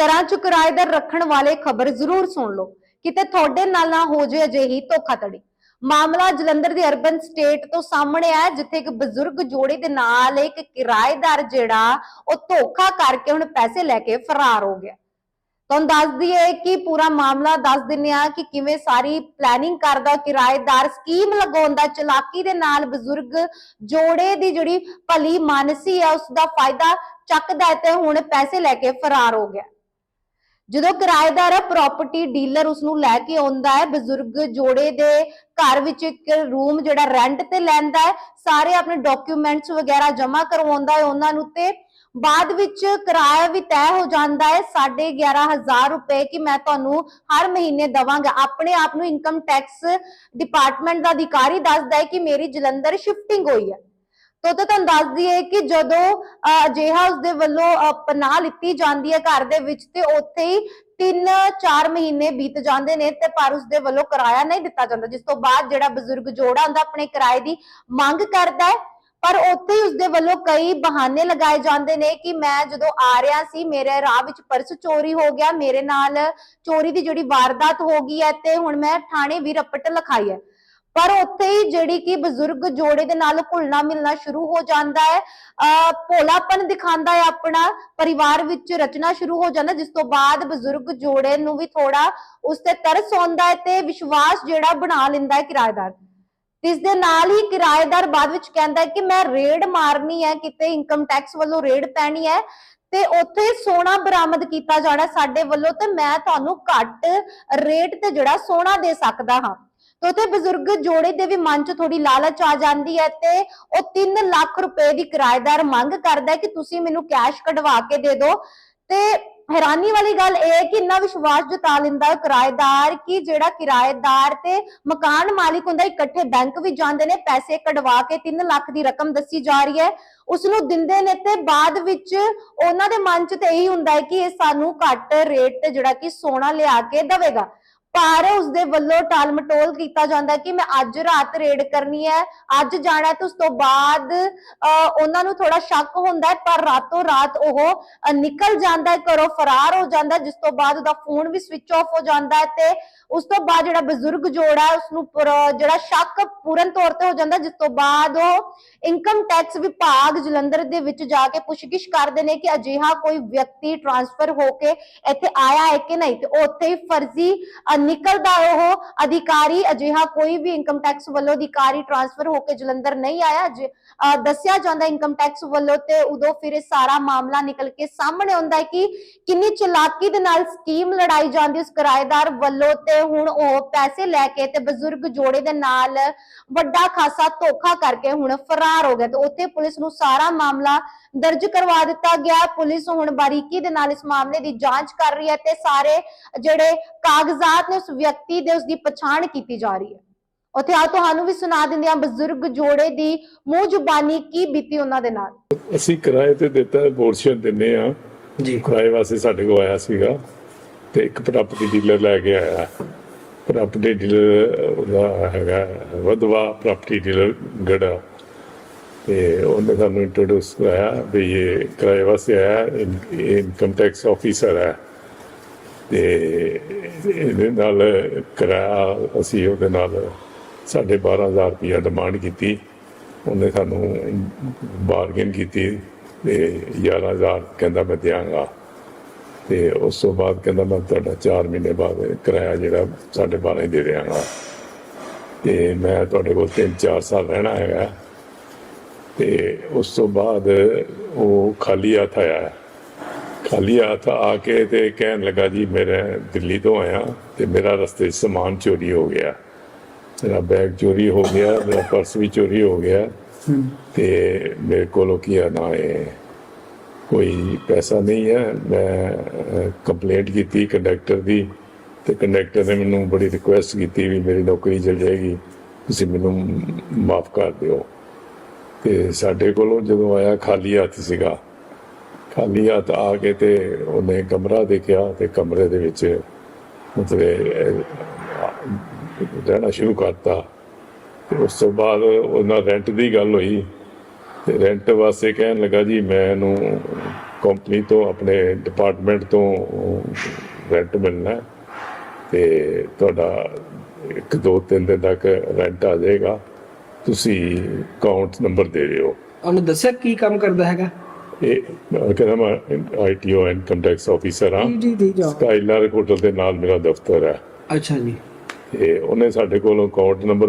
ਘਰਾਂ 'ਚ ਕਿਰਾਏਦਾਰ ਰੱਖਣ ਵਾਲੇ ਖਬਰ ਜ਼ਰੂਰ ਸੁਣ ਲਓ। ਕਿਤੇ ਤੁਹਾਡੇ ਨਾਲ ਨਾ ਹੋ ਜਾਏ ਅਜਿਹੀ ਧੋਖਾਧੜੀ। ਮਾਮਲਾ ਜਲੰਧਰ ਦੀ ਅਰਬਨ ਸਟੇਟ ਤੋਂ ਸਾਹਮਣੇ ਆਇਆ, ਜਿੱਥੇ ਇੱਕ ਬਜ਼ੁਰਗ ਜੋੜੇ ਦੇ ਨਾਲ ਇੱਕ ਕਿਰਾਏਦਾਰ ਜਿਹੜਾ, ਉਹ ਧੋਖਾ ਕਰਕੇ ਹੁਣ ਪੈਸੇ ਲੈ ਕੇ ਫਰਾਰ ਹੋ ਗਿਆ। ਤੁਹਾਨੂੰ ਦੱਸ ਦਈਏ ਕਿ ਪੂਰਾ ਮਾਮਲਾ ਦੱਸ ਦਿੰਨੇ ਆ ਕਿ ਕਿਵੇਂ ਸਾਰੀ ਪਲੈਨਿੰਗ ਕਰਦਾ ਕਿਰਾਏਦਾਰ, ਸਕੀਮ ਲਗਾਉਂਦਾ ਚਲਾਕੀ ਦੇ ਨਾਲ ਬਜ਼ੁਰਗ ਜੋੜੇ ਦੀ ਜਿਹੜੀ ਭਲੀ ਮਾਨਸੀ ਹੈ ਉਸ ਦਾ ਫਾਇਦਾ ਚੱਕਦਾ ਤੇ ਹੁਣ ਪੈਸੇ ਲੈ ਕੇ ਫਰਾਰ ਹੋ ਗਿਆ। ਜਦੋਂ ਕਿਰਾਏਦਾਰ ਪ੍ਰਾਪਰਟੀ ਡੀਲਰ ਉਸ ਨੂੰ ਲੈ ਕੇ ਆਉਂਦਾ ਹੈ, ਬਜ਼ੁਰਗ ਜੋੜੇ ਦੇ ਘਰ ਵਿੱਚ ਇੱਕ ਰੂਮ ਜਿਹੜਾ ਰੈਂਟ ਤੇ ਲੈਂਦਾ ਹੈ, ਸਾਰੇ ਆਪਣੇ ਡਾਕੂਮੈਂਟਸ ਵਗੈਰਾ ਜਮ੍ਹਾਂ ਕਰਵਾਉਂਦਾ ਹੈ ਉਹਨਾਂ ਨੂੰ ਤੇ ਬਾਅਦ ਵਿੱਚ ਕਿਰਾਇਆ ਵੀ ਤੈਅ ਹੋ ਜਾਂਦਾ ਹੈ 11500 ਰੁਪਏ ਕਿ ਮੈਂ ਤੁਹਾਨੂੰ ਹਰ ਮਹੀਨੇ ਦਵਾਂਗਾ। ਆਪਣੇ ਆਪ ਨੂੰ ਇਨਕਮ ਟੈਕਸ ਡਿਪਾਰਟਮੈਂਟ ਦਾ ਅਧਿਕਾਰੀ ਦੱਸਦਾ ਹੈ ਕਿ ਮੇਰੀ ਜਲੰਧਰ ਸ਼ਿਫਟਿੰਗ ਹੋਈ ਹੈ। ਤੋ ਤੇ ਤੁਹਾਨੂੰ ਦੱਸ ਦਈਏ ਕਿ ਜਦੋਂ ਅਜਿਹਾ ਉਸਦੇ ਵੱਲੋਂ ਪਨਾਹ ਲਿੱਤੀ ਜਾਂਦੀ ਹੈ ਘਰ ਦੇ ਵਿੱਚ, ਤੇ ਉੱਥੇ ਹੀ 3-4 ਮਹੀਨੇ ਬੀਤ ਜਾਂਦੇ ਨੇ ਤੇ ਪਰ ਉਸਦੇ ਵੱਲੋਂ ਕਿਰਾਇਆ ਨਹੀਂ ਦਿੱਤਾ ਜਾਂਦਾ। ਜਿਸ ਤੋਂ ਬਾਅਦ ਜਿਹੜਾ ਬਜ਼ੁਰਗ ਜੋੜਾ ਹੁੰਦਾ, ਆਪਣੇ ਕਿਰਾਏ ਦੀ ਮੰਗ ਕਰਦਾ ਹੈ, ਪਰ ਉੱਥੇ ਹੀ ਉਸਦੇ ਵੱਲੋਂ ਕਈ ਬਹਾਨੇ ਲਗਾਏ ਜਾਂਦੇ ਨੇ ਕਿ ਮੈਂ ਜਦੋਂ ਆ ਰਿਹਾ ਸੀ, ਮੇਰੇ ਰਾਹ ਵਿੱਚ ਪਰਸ ਚੋਰੀ ਹੋ ਗਿਆ, ਮੇਰੇ ਨਾਲ ਚੋਰੀ ਦੀ ਜਿਹੜੀ ਵਾਰਦਾਤ ਹੋ ਗਈ ਹੈ ਤੇ ਹੁਣ ਮੈਂ ਥਾਣੇ ਵੀ ਰਪਟ ਲਿਖਾਈ ਹੈ। ਪਰ ਉੱਥੇ ਹੀ ਜਿਹੜੀ ਕਿ ਬਜ਼ੁਰਗ ਜੋੜੇ ਦੇ ਨਾਲ ਘੁਲਣਾ ਮਿਲਣਾ ਸ਼ੁਰੂ ਹੋ ਜਾਂਦਾ ਹੈ। ਅਹ ਭੋਲਾਪਨ ਦਿਖਾਉਂਦਾ ਹੈ ਆਪਣਾ, ਪਰਿਵਾਰ ਵਿੱਚ ਰਚਨਾ ਸ਼ੁਰੂ ਹੋ ਜਾਂਦਾ, ਜਿਸ ਤੋਂ ਬਾਅਦ ਬਜ਼ੁਰਗ ਜੋੜੇ ਨੂੰ ਵੀ ਥੋੜਾ ਉਸ ਤੇ ਤਰਸ ਆਉਂਦਾ ਹੈ ਤੇ ਵਿਸ਼ਵਾਸ ਜਿਹੜਾ ਬਣਾ ਲੈਂਦਾ ਹੈ ਕਿਰਾਏਦਾਰ। ਇਸ ਦੇ ਨਾਲ ਹੀ ਕਿਰਾਏਦਾਰ ਬਾਅਦ ਵਿੱਚ ਕਹਿੰਦਾ ਹੈ ਕਿ ਮੈਂ ਰੇਡ ਮਾਰਨੀ ਹੈ, ਕਿਤੇ ਇਨਕਮ ਟੈਕਸ ਵੱਲੋਂ ਰੇਡ ਪੈਣੀ ਹੈ ਤੇ ਉੱਥੇ ਸੋਨਾ ਬਰਾਮਦ ਕੀਤਾ ਜਾਣਾ ਸਾਡੇ ਵੱਲੋਂ ਤੇ ਮੈਂ ਤੁਹਾਨੂੰ ਘੱਟ ਰੇਟ ਤੇ ਜਿਹੜਾ ਸੋਨਾ ਦੇ ਸਕਦਾ ਹਾਂ। ਤੇ ਉੱਥੇ ਬਜ਼ੁਰਗ ਜੋੜੇ ਦੇ ਵੀ ਮਨ 'ਚ ਥੋੜੀ ਲਾਲਚ ਆ ਜਾਂਦੀ ਹੈ ਤੇ ਉਹ 3 ਲੱਖ ਰੁਪਏ ਦੀ ਕਿਰਾਏਦਾਰ ਮੰਗ ਕਰਦਾ ਹੈ ਕਿ ਤੁਸੀਂ ਮੈਨੂੰ ਕੈਸ਼ ਕਢਵਾ ਕੇ ਦੇ ਦਿਓ। ਤੇ ਹੈਰਾਨੀ ਵਾਲੀ ਗੱਲ ਇਹ ਹੈ ਕਿ ਇੰਨਾ ਵਿਸ਼ਵਾਸ ਜਤਾ ਲੈਂਦਾ ਕਿਰਾਏਦਾਰ ਕਿ ਜਿਹੜਾ ਕਿਰਾਏਦਾਰ ਤੇ ਮਕਾਨ ਮਾਲਿਕ ਹੁੰਦਾ, ਇਕੱਠੇ ਬੈਂਕ ਵੀ ਜਾਂਦੇ ਨੇ, ਪੈਸੇ ਕਢਵਾ ਕੇ 3 ਲੱਖ ਦੀ ਰਕਮ ਦੱਸੀ ਜਾ ਰਹੀ ਹੈ। ਉਸ ਨੂੰ ਦਿੰਦੇ ਨੇ ਤੇ ਬਾਅਦ ਵਿੱਚ ਉਹਨਾਂ ਦੇ ਮਨ 'ਚ ਤੇ ਇਹੀ ਹੁੰਦਾ ਹੈ ਕਿ ਇਹ ਸਾਨੂੰ ਘੱਟ ਰੇਟ ਤੇ ਜਿਹੜਾ ਕਿ ਸੋਨਾ ਲਿਆ ਕੇ ਦੇਵੇਗਾ। ਪਰ ਉਸਦੇ ਵੱਲੋਂ ਟਾਲ ਮਟੋਲ ਕੀਤਾ ਜਾਂਦਾ ਕਿ ਮੈਂ ਅੱਜ ਰਾਤ ਰੇਡ ਕਰਨੀ ਹੈ, ਅੱਜ ਜਾਣਾ ਤੇ ਉਸ ਤੋਂ ਬਾਅਦ ਉਹਨਾਂ ਨੂੰ ਥੋੜਾ ਸ਼ੱਕ ਹੁੰਦਾ ਪਰ ਰਾਤੋਂ ਰਾਤ ਉਹ ਨਿਕਲ ਜਾਂਦਾ ਹੈ, ਘਰੋਂ ਫਰਾਰ ਹੋ ਜਾਂਦਾ ਜਿਸ ਤੋਂ ਬਾਅਦ ਉਹਦਾ ਫੋਨ ਵੀ ਸਵਿਚ ਆਫ ਹੋ ਜਾਂਦਾ ਹੈ ਤੇ ਉਸ ਤੋਂ ਬਾਅਦ ਜਿਹੜਾ ਬਜ਼ੁਰਗ ਜੋੜਾ ਹੈ ਉਸ ਨੂੰ ਜਿਹੜਾ ਸ਼ੱਕ ਪੂਰਨ ਤੌਰ ਤੇ ਹੋ ਜਾਂਦਾ ਜਿਸ ਤੋਂ ਬਾਅਦ ਉਹ ਇਨਕਮ ਟੈਕਸ ਵਿਭਾਗ ਜਲੰਧਰ ਦੇ ਵਿੱਚ ਜਾ ਕੇ ਪੁੱਛਗਿੱਛ ਕਰਦੇ ਨੇ ਕਿ ਅਜਿਹਾ ਕੋਈ ਵਿਅਕਤੀ ਟਰਾਂਸਫਰ ਹੋ ਕੇ ਇੱਥੇ ਆਇਆ ਹੈ ਕਿ ਨਹੀਂ ਤੇ ਉੱਥੇ ਹੀ ਫਰਜ਼ੀ ਨਿਕਲਦਾ ਉਹ ਅਧਿਕਾਰੀ, ਅਜਿਹਾ ਕੋਈ ਵੀ ਇਨਕਮ ਟੈਕਸ ਵੱਲੋਂ ਅਧਿਕਾਰੀ ਟਰਾਂਸਫਰ ਹੋ ਕੇ ਜਲੰਧਰ ਨਹੀਂ ਆਇਆ। ਦੱਸਿਆ ਜਾਂਦਾ ਇਨਕਮ ਟੈਕਸ ਵੱਲੋਂ ਤੇ ਉਦੋਂ ਫਿਰ ਇਹ ਸਾਰਾ ਮਾਮਲਾ ਨਿਕਲ ਕੇ ਸਾਹਮਣੇ ਆਉਂਦਾ ਹੈ ਕਿ ਕਿੰਨੀ ਚਲਾਕੀ ਦੇ ਨਾਲ ਸਕੀਮ ਲੜਾਈ ਜਾਂਦੀ ਉਸ ਕਿਰਾਏਦਾਰ ਵੱਲੋਂ ਤੇ ਹੁਣ ਉਹ ਪੈਸੇ ਲੈ ਕੇ ਤੇ ਬਜ਼ੁਰਗ ਜੋੜੇ ਦੇ ਨਾਲ ਵੱਡਾ ਖਾਸਾ ਧੋਖਾ ਕਰਕੇ ਹੁਣ ਫਰਾਰ ਹੋ ਗਿਆ ਤੇ ਉੱਥੇ ਪੁਲਿਸ ਨੂੰ ਸਾਰਾ ਮਾਮਲਾ ਦਰਜ ਕਰਵਾ ਦਿੱਤਾ ਗਿਆ। ਪੁਲਿਸ ਹੁਣ ਬਾਰੀਕੀ ਦੇ ਨਾਲ ਇਸ ਮਾਮਲੇ ਦੀ ਜਾਂਚ ਕਰ ਰਹੀ ਹੈ ਤੇ ਸਾਰੇ ਜਿਹੜੇ ਕਾਗਜ਼ਾਤ ਨੇ ਉਸ ਵਿਅਕਤੀ ਦੇ ਉਸ ਦੀ ਪਛਾਣ ਕੀਤੀ ਜਾ ਰਹੀ ਹੈ। ਉੱਥੇ ਆ ਤੁਹਾਨੂੰ ਵੀ ਸੁਣਾ ਦਿੰਦੇ ਆ ਬਜ਼ੁਰਗ ਜੋੜੇ ਦੀ ਮੂੰਹ ਜ਼ੁਬਾਨੀ ਕੀ ਬੀਤੀ ਉਹਨਾਂ ਦੇ ਨਾਲ। ਅਸੀਂ ਕਿਰਾਏ ਤੇ ਦਿੱਤਾ ਪੋਰਸ਼ਨ ਦਿੰਨੇ ਆ ਜੀ। ਕਿਰਾਏ ਵਾਸਤੇ ਸਾਡੇ ਕੋਲ ਆਇਆ ਸੀਗਾ ਤੇ ਇੱਕ ਪ੍ਰਾਪਰਟੀ ਡੀਲਰ ਲੈ ਕੇ ਆਇਆ ਪ੍ਰਾਪਰਟੀ ਡੀਲਰ ਉਹਦਾ ਹੈਗਾ ਵਦਵਾ ਪ੍ਰਾਪਰਟੀ ਡੀਲਰ ਗੜਾ। ਤੇ ਉਹਨੇ ਸਾਨੂੰ ਇੰਟਰੋਡਿਊਸ ਕਰਾਇਆ ਵੀ ਇਹ ਕਿਰਾਏ ਵਾਸਤੇ ਆਇਆ ਇਨਕਮ ਟੈਕਸ ਆਫੀਸਰ ਹੈ। ਤੇ, ਇਹਦੇ ਨਾਲ ਕਿਰਾਇਆ ਅਸੀਂ ਉਹਦੇ ਨਾਲ ਸਾਢੇ 12000 ਰੁਪਇਆ ਡਿਮਾਂਡ ਕੀਤੀ। ਉਹਨੇ ਸਾਨੂੰ ਬਾਰਗੇਨ ਕੀਤੀ ਤੇ 11000 ਕਹਿੰਦਾ ਮੈਂ ਦਿਆਂਗਾ। ਤੇ ਉਸ ਤੋਂ ਬਾਅਦ ਕਹਿੰਦਾ ਮੈਂ ਤੁਹਾਡਾ 4 ਮਹੀਨੇ ਬਾਅਦ ਕਿਰਾਇਆ ਜਿਹੜਾ ਸਾਢੇ 12 ਦੇ ਦਿਆਂਗਾ। ਤੇ ਮੈਂ ਤੁਹਾਡੇ ਕੋਲ 3-4 ਸਾਲ ਰਹਿਣਾ ਹੈਗਾ। ਤੇ ਉਸ ਤੋਂ ਬਾਅਦ ਉਹ ਖਾਲੀ ਹੱਥ ਆਇਆ। ਖਾਲੀ ਹੱਥ ਆ ਕੇ ਤੇ ਕਹਿਣ ਲੱਗਾ ਜੀ ਮੇਰੇ ਦਿੱਲੀ ਤੋਂ ਆਇਆ ਤੇ ਮੇਰਾ ਰਸਤੇ 'ਚ ਸਮਾਨ ਚੋਰੀ ਹੋ ਗਿਆ। ਮੇਰਾ ਬੈਗ ਚੋਰੀ ਹੋ ਗਿਆ ਮੇਰਾ ਪਰਸ ਵੀ ਚੋਰੀ ਹੋ ਗਿਆ ਤੇ ਮੇਰੇ ਕੋਲੋਂ ਕੀ ਆ ਨਾ ਇਹ ਕੋਈ ਪੈਸਾ ਨਹੀਂ ਹੈ। ਮੈਂ ਕੰਪਲੇਂਟ ਕੀਤੀ ਕੰਡਕਟਰ ਦੀ ਤੇ ਕੰਡਕਟਰ ਨੇ ਮੈਨੂੰ ਬੜੀ ਰਿਕੁਐਸਟ ਕੀਤੀ ਵੀ ਮੇਰੀ ਨੌਕਰੀ ਚਲ ਜਾਏਗੀ ਤੁਸੀਂ ਮੈਨੂੰ ਮਾਫ ਕਰ ਦਿਓ। ਤੇ ਸਾਡੇ ਕੋਲੋਂ ਜਦੋਂ ਆਇਆ ਖਾਲੀ ਹੱਥ ਸੀਗਾ ਖਾਲੀ ਹੱਥ ਆ ਕੇ ਤੇ ਉਹਨੇ ਕਮਰਾ ਦੇਖਿਆ ਤੇ ਕਮਰੇ ਦੇ ਵਿੱਚ ਮਤਲਬ ਰਹਿਣਾ ਸ਼ੁਰੂ ਕਰਤਾ। ਤੇ ਉਸ ਤੋਂ ਬਾਅਦ ਉਹਨਾਂ ਰੈਂਟ ਦੀ ਗੱਲ ਹੋਈ। ਤੇ ਰੈਂਟ ਵਾਸਤੇ ਕਹਿਣ ਲੱਗਾ ਜੀ ਮੈਨੂੰ ਕੰਪਨੀ ਤੋਂ, ਆਪਣੇ ਡਿਪਾਰਟਮੈਂਟ ਤੋਂ ਰੈਂਟ ਮਿਲਣਾ ਤੇ ਤੁਹਾਡਾ ਇੱਕ ਦੋ ਤਿੰਨ ਦਿਨ ਤੱਕ ਰੈਂਟ ਆ ਜਾਏਗਾ। ਤੁਸੀਂ ਅਕਾਊਂਟ ਨੰਬਰ ਦੇ ਦਿਓ। ਉਹਨੂੰ ਦੱਸਿਆ ਕੀ ਕੰਮ ਕਰਦਾ ਹੈਗਾ? ਕਹਿੰਦਾ ਮੈਂ ਆਈਟੀਓ ਇਨਕਮ ਟੈਕਸ ਆਫੀਸਰ ਜੀ ਜੋ ਸਕਾਈਲਰ ਹੋਟਲ ਦੇ ਨਾਲ ਮੇਰਾ ਦਫ਼ਤਰ ਹੈ। ਅੱਛਾ ਜੀ। ਤੇ ਉਹਨੇ ਸਾਡੇ ਕੋਲੋਂ ਅਕਾਊਂਟ ਨੰਬਰ